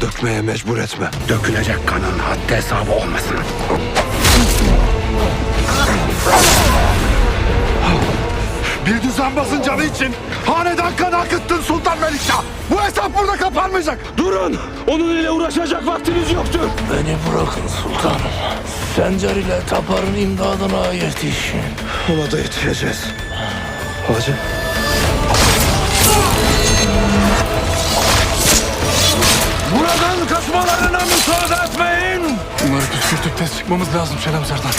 dökmeye mecbur etme. Dökülecek kanın haddi hesabı olmasın. Bir düzenbazın canı için hanedan kan akıttın Sultan Melikşah. Bu hesap burada kapanmayacak. Durun! Onun ile uğraşacak vaktimiz yoktur. Beni bırakın sultanım. Sencer ile Tapar'ın imdadına yetişin. Ona da yetişeceğiz. Hacı. Tez çıkmamız lazım Şenem Serdan.